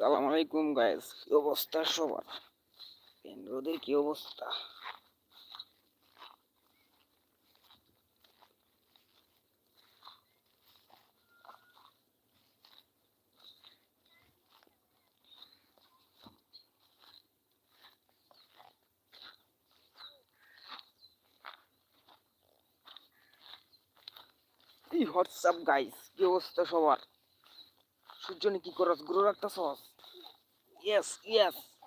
সালাম আলাইকুম গাইস কি অবস্থা সবার? রোদের কি অবস্থা? হোয়াটসঅ্যাপ গাইস কি অবস্থা সবার? সূর্য কি করস? গুরু রাখতাছস ইয়েস ইয়েস হয়ে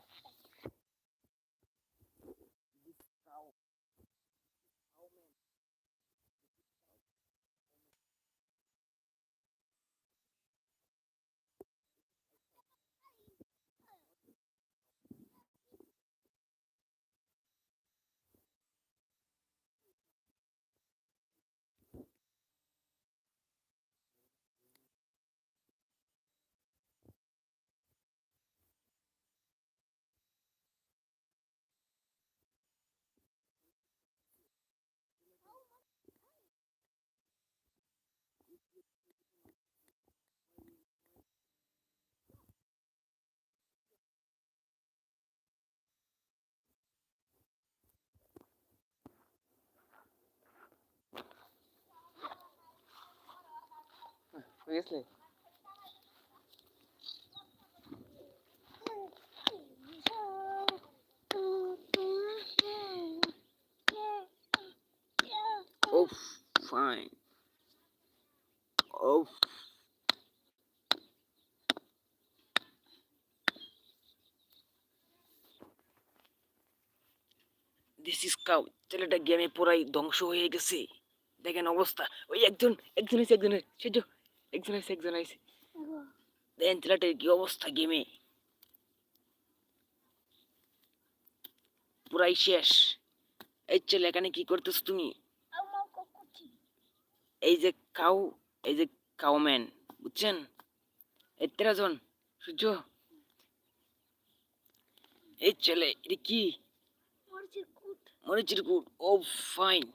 গেছে Oh, fine. Oh. This is cow ছেলেটা গেমে পুরাই ধ্বংস হয়ে গেছে। দেখেন অবস্থা। ওই একজন একজন আছে একজন সেজ। একজন আছে একজন আছে দেখেন ছেলেটার কি অবস্থা গেমে পুরাই শেষ এই ছেলে এখানে কি করতেছ তুমি এই যে কাউ এই যে কাউম্যান বুঝছেন এই তেরো জন সূর্য এই ছেলে এটা কি মরিচির কুট ও ফাইন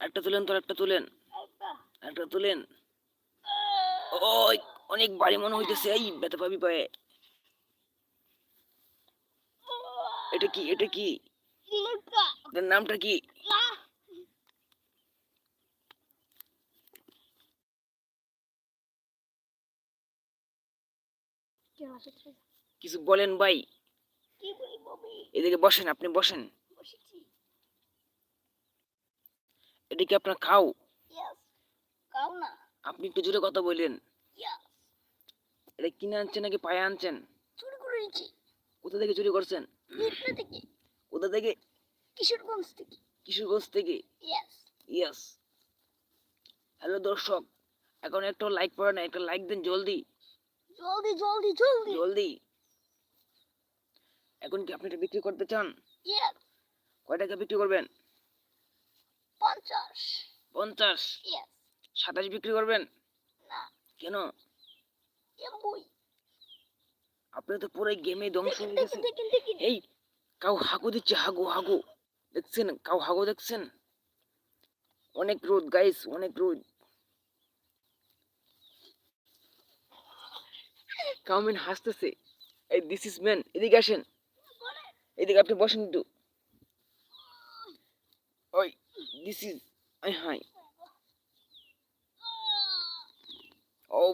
একটা তুলেন তোর একটা তুলেন একটা তুলেন। ওই, অনেক বাড়ি মনে হইতেছে, এই ব্যথা পাবি পায়ে। এটা কি এটা কি? নামটা কি? কিছু বলেন ভাই। এদিকে বসেন, আপনি বসেন। এটা কি আপনার খাও? আপনি একটু জোরে কথা বললেন এটা কিনে আনছেন নাকি পায়ে আনছেন? কোথা থেকে চুরি করছেন? কোথা থেকে? কিশোরগঞ্জ থেকে। কিশোরগঞ্জ থেকে? ইয়েস ইয়েস হ্যালো দর্শক এখন একটা লাইক পড়ে না একটা লাইক দেন জলদি। জলদি জলদি জলদি। জলদি। এখন কি আপনি এটা বিক্রি করতে চান? ইয়েস কয় টাকা বিক্রি করবেন? পঞ্চাশ। পঞ্চাশ। ইয়েস সাতাশ বিক্রি করবেন? কেন? আপনি তো পুরো গেমে ধ্বংস হয়ে গেছে। দেখেন দেখেন দেখেন। এই কাউ হাগু দিচ্ছে হাগু হাগু। দেখছেন? কাউ হাগু দেখছেন? অনেক রোদ গাইস অনেক রোদ। কাউমিন হাসতেছে। এই দিস ইজ ম্যান এদিকে আসেন। এদিকে আপনি বসেন একটু। ওই। দিস ইজ আই হাই ও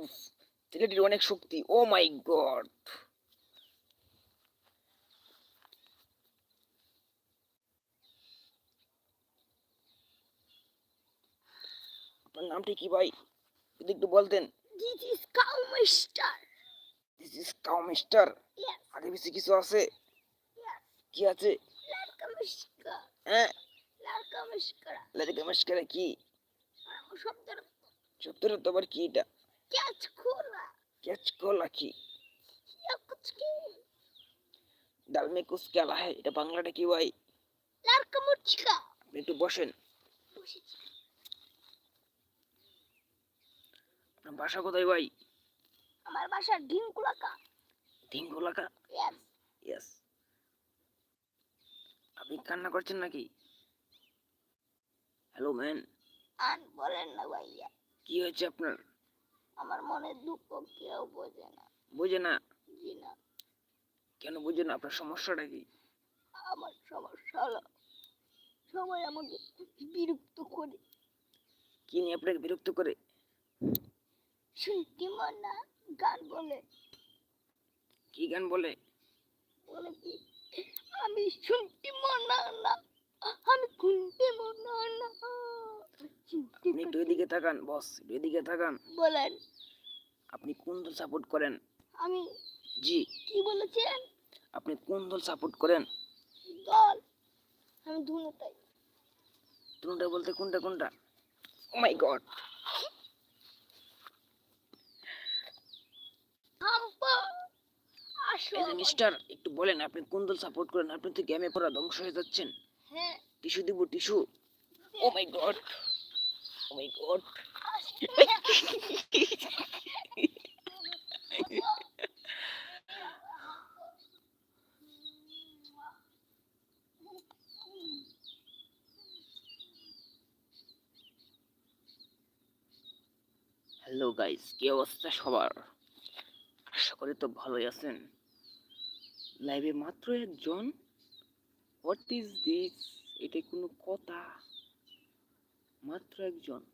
ছেলেটির অনেক শক্তি ও মাই গড। আপনার নামটি কি ভাই? যদি একটু বলতেন। This is cow mister this is cow mister আগে বেশি কিছু আছে? কি আছে? লড়কা মিস্কা হ্যাঁ? লড়কা মিস্কা লড়কা মস্করা কি? শব্দের সত্তর তো আবার কি এটা? ক্যাচ খোলা ক্যাচ কলা কি ইয়া কুছ কি ডাল মে কুছ কেলা है এটা বাংলাটা কি ভাই মুচকা একটু বসেন আপনার বাসা কোথায় ভাই আমার বাসা ঢিঙ্কুলাকা ধিঙ্গুলাকা ইয়েস ইয়েস আপনি কান্না করছেন নাকি হ্যালো ম্যান আন বলেন না ভাইয়া কি হয়েছে আপনার মনের দুঃখ কেউ বোঝে না। বুঝে না? জি না। কেন বুঝে না? আপনার সমস্যাটা কি? আমার সমস্যা হলো সবাই আমাকে বিরক্ত করে। কি নিয়ে আপনাকে বিরক্ত করে? শুনতে না গান বলে। কি গান বলে? বলে কি আমি শুনতে মনা না আমি শুনতে মনা না। আপনি একটু এদিকে তাকান বস একটু এদিকে তাকান। বলেন আপনি কোন দল সাপোর্ট করেন? আমি জি। কি বলেছেন? আপনি কোন দল সাপোর্ট করেন? দল। আমি ধুনোটাই। কোনটা বলতে কোনটা কোনটা? ও মাই গড মিস্টার একটু বলেন আপনি কোন দল সাপোর্ট করেন? আপনি তো গেমে পড়া ধ্বংস হয়ে যাচ্ছেন। হ্যাঁ। টিস্যু দিব tissue. Oh my god oh my god hello guys কি অবস্থা সবার? আশা করি তো ভালোই আছেন। লাইভে মাত্র একজন। হোয়াট ইজ দিস এটা কোনো কথা। মাত্র একজন।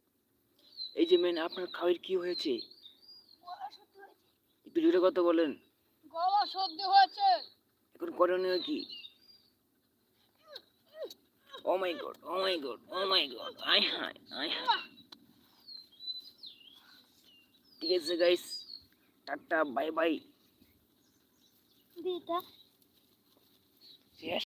এই যে মেন আপনার খাওয়ার কি হয়েছে? একটু জোরে কথা বলেন। গলা শুদ্ধ হয়েছে। এখন করণীয় কি? ও my god oh my god oh my god I high I high ঠিক আছে গাইস টাটা বাই বাই শেষ